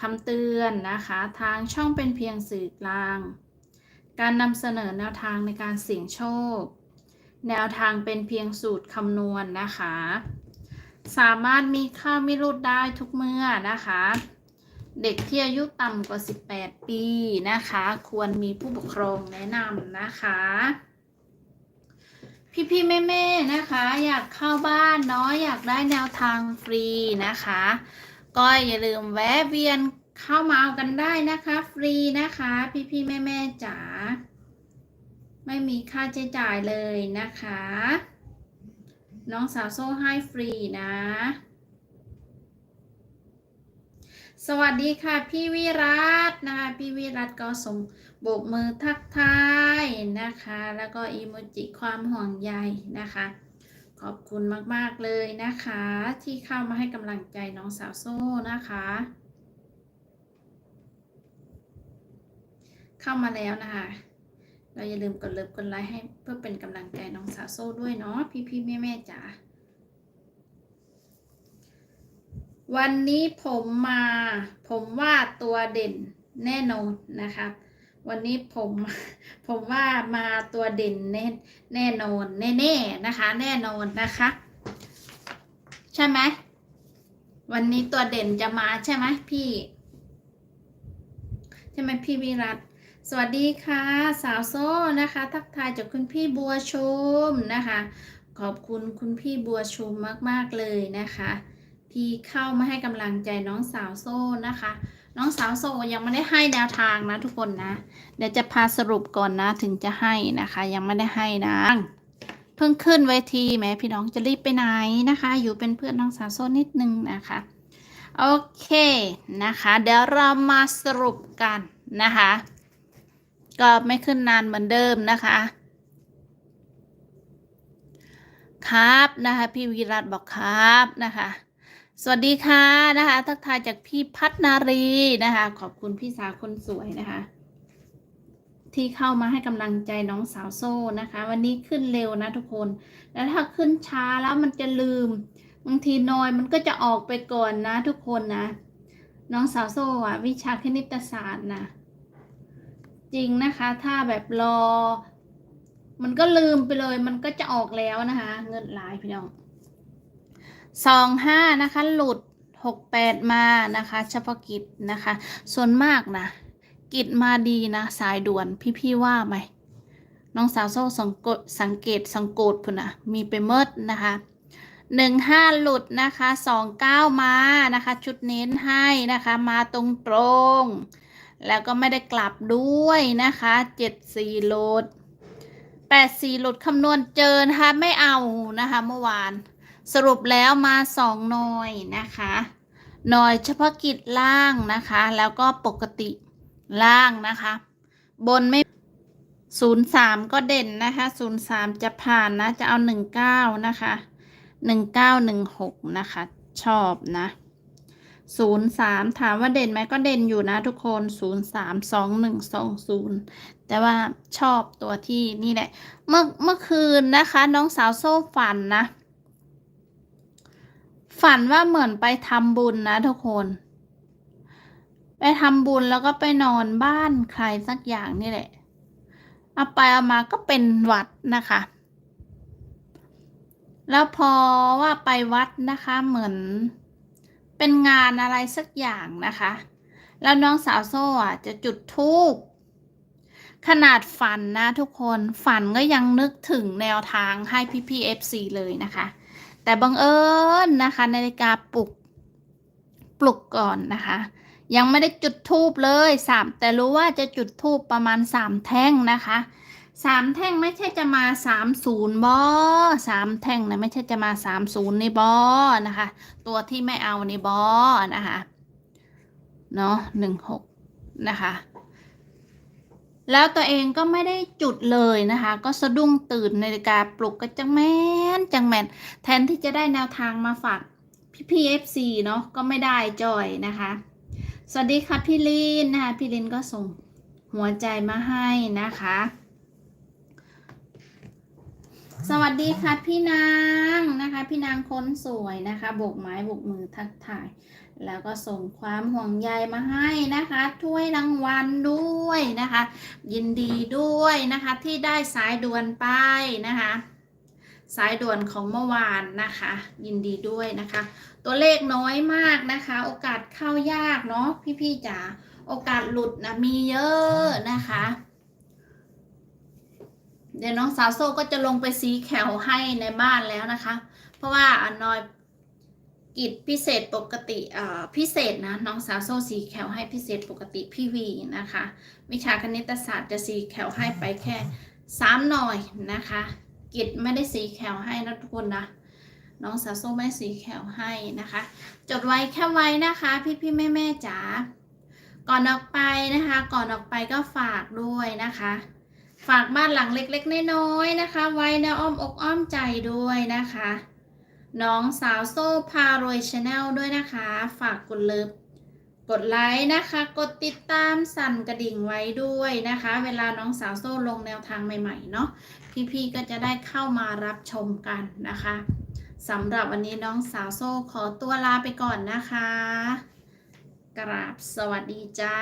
คำเตือนนะคะ ทางช่องเป็นเพียงสื่อกลาง การนำเสนอแนวทางในการเสี่ยงโชค แนวทางเป็นเพียงสูตรคำนวณนะคะ สามารถมีค่าไม่รุดได้ทุกเมื่อนะคะ เด็กที่อายุต่ำกว่า 18 ปีนะคะ ควรมีผู้ปกครองแนะนำนะคะพี่พี่แม่แม่ๆนะคะ อยากเข้าบ้านเนาะอยากได้แนวทางฟรีนะคะ ก็อย่าลืมแวะเวียนเข้ามาเอากันได้นะคะ ฟรีนะคะ พี่พี่แม่แม่ๆจ๋าไม่มีค่าใช้จ่ายเลยนะคะ น้องสาวโซ่ให้ฟรีนะ สวัสดีค่ะ พี่วิรัตนะคะพี่วิรัตก็ส่งโบกมือทักทายนะคะ แล้วก็อีโมจิความห่วงใยนะคะ ขอบคุณมาก ๆ เลยนะคะ ที่เข้ามาให้กำลังใจน้องสาวโซ่นะคะ เข้ามาแล้วนะคะเราอย่าลืมกดเลิฟกดไลค์ให้เพื่อเป็นกำลังใจน้องสาวโซ่ด้วยเนาะพี่ๆแม่ๆจ๋าวันนี้ผมมาผมว่าตัวเด่นแน่นอนนะครับ วันนี้ผมผมว่ามาตัวเด่นแน่แน่นอนแน่ๆนะคะ แน่นอนนะคะ ใช่ไหมวันนี้ตัวเด่นจะมาใช่ไหมพี่ ใช่ไหมพี่วิรัตสวัสดีค่ะ สาวโซ่นะคะ ทักทายจากคุณพี่บัวชุมนะคะ ขอบคุณคุณพี่บัวชุมมากๆเลยนะคะ ที่เข้ามาให้กำลังใจน้องสาวโซ่นะคะ น้องสาวโซยังไม่ได้ให้แนวทางนะทุกคนนะ เดี๋ยวจะพาสรุปก่อนนะถึงจะให้นะคะ ยังไม่ได้ให้นะเพิ่งขึ้นเวทีแหมพี่น้องจะรีบไปไหนนะคะ อยู่เป็นเพื่อนน้องสาวโซนิดนึงนะคะ โอเคนะคะ เดี๋ยวเรามาสรุปกันนะคะ ก็ไม่ขึ้นนานเหมือนเดิมนะคะครับนะคะพี่วีรัตบอกครับนะคะ สวัสดีค่ะนะคะ ทักทายจากพี่พัฒนารีนะคะ ขอบคุณพี่สาวคนสวยนะคะ ที่เข้ามาให้กำลังใจน้องสาวโซ่นะคะ วันนี้ขึ้นเร็วนะทุกคน แล้วถ้าขึ้นช้าแล้วมันจะลืมบางทีนอยมันก็จะออกไปก่อนนะทุกคนนะ น้องสาวโซ่อะวิชาคณิตศาสตร์นะจริงนะคะ ถ้าแบบรอ มันก็ลืมไปเลย มันก็จะออกแล้วนะคะ เงินหลายพี่น้อง สองห้านะคะ หลุดหกแปดมานะคะ เฉพาะกิจนะคะ ส่วนมากนะ กิจมาดีนะ สายด่วนพี่ๆว่าไหมน้องสาวโซ่สังเกตสังเกตสังโกดพุ่นนะมีไปเมิดนะคะหนึ่งห้าหลุดนะคะสองเก้ามานะคะ ชุดเน้นให้นะคะ มาตรงตรงๆแล้วก็ไม่ได้กลับด้วยนะคะเจ็ดสี่หลุดแปดสี่หลุดคำนวณเจอนะคะไม่เอานะคะเมื่อวาน สรุปแล้วมาสองหน่อยนะคะหน่อยเฉพาะกิจล่างนะคะ แล้วก็ปกติล่างนะคะ บนไม่ศูนย์สามก็เด่นนะคะศูนย์สามจะผ่านนะ จะเอาหนึ่งเก้านะคะหนึ่งเก้าหนึ่งหกนะคะ ชอบนะศูนย์สามถามว่าเด่นไหมก็เด่นอยู่นะทุกคนศูนย์สามสองหนึ่งสองศูนย์แต่ว่าชอบตัวที่นี่แหละ เมื่อเมื่อคืนนะคะ น้องสาวโซ่ฝันนะ ฝันว่าเหมือนไปทำบุญนะทุกคน ไปทำบุญแล้วก็ไปนอนบ้านใครสักอย่างนี่แหละ เอาไปเอามาก็เป็นวัดนะคะ แล้วพอว่าไปวัดนะคะเหมือนเป็นงานอะไรสักอย่างนะคะ แล้วน้องสาวโซ่จะจุดธูปขนาดฝันนะทุกคนฝันก็ยังนึกถึงแนวทางให้พี่พีเอฟซีเลยนะคะ แต่บังเอิญนะคะนาฬิกาปลุกปลุกก่อนนะคะ ยังไม่ได้จุดทูบเลยสามแต่รู้ว่าจะจุดทูบประมาณสามแท่งนะคะสามแท่งไม่ใช่จะมาสามศูนย์บอสามแท่งนะไม่ใช่จะมาสามศูนย์ในบอนะคะ ตัวที่ไม่เอาในบอนะคะเนาะหนึ่งหกนะคะ แล้วตัวเองก็ไม่ได้จุดเลยนะคะ ก็สะดุ้งตื่นนาฬิกาปลุกก็จังแม่นจังแม่นแทนที่จะได้แนวทางมาฝากพี่พีเอฟซีเนาะก็ไม่ได้จอยนะคะ สวัสดีค่ะพี่ลินนะคะพี่ลินก็ส่งหัวใจมาให้นะคะ สวัสดีค่ะพี่นางนะคะ พี่นางคนสวยนะคะโบกไม้โบกมือทักทาย แล้วก็ส่งความห่วงใยมาให้นะคะถ้วยรางวัลด้วยนะคะ ยินดีด้วยนะคะที่ได้สายด่วนไปนะคะ สายด่วนของเมื่อวานนะคะ ยินดีด้วยนะคะ ตัวเลขน้อยมากนะคะ โอกาสเข้ายากเนาะพี่ๆจ๋าโอกาสหลุดนะมีเยอะนะคะ เดี๋ยวน้องสาวโซ่ก็จะลงไปสีแขวให้ในบ้านแล้วนะคะ เพราะว่าอนอยกิจพิเศษปกติพิเศษนะน้องสาวโซ่สีแขวให้พิเศษปกติพี่วีนะคะ วิชาคณิตศาสตร์จะสีแขวให้ไปแค่สามหน่อยนะคะ กิจไม่ได้สีแขวให้นะทุกคนนะน้องสาวโซ่ไม่สีแขวให้นะคะ จดไว้แค่ไว้นะคะ พี่พี่แม่แม่จ๋าก่อนออกไปนะคะ ก่อนออกไปก็ฝากด้วยนะคะ ฝากบ้านหลังเล็กๆ น้อยๆนะคะ ไว้ในอ้อมอกอ้อมใจด้วยนะคะ น้องสาวโซ่พารวยชาแนลด้วยนะคะ ฝากกดเลิฟกดไลค์นะคะ กดติดตามสั่นกระดิ่งไว้ด้วยนะคะ เวลาน้องสาวโซ่ลงแนวทางใหม่ๆเนาะพี่ๆก็จะได้เข้ามารับชมกันนะคะสำหรับวันนี้น้องสาวโซ่ขอตัวลาไปก่อนนะคะ กราบสวัสดีจ้า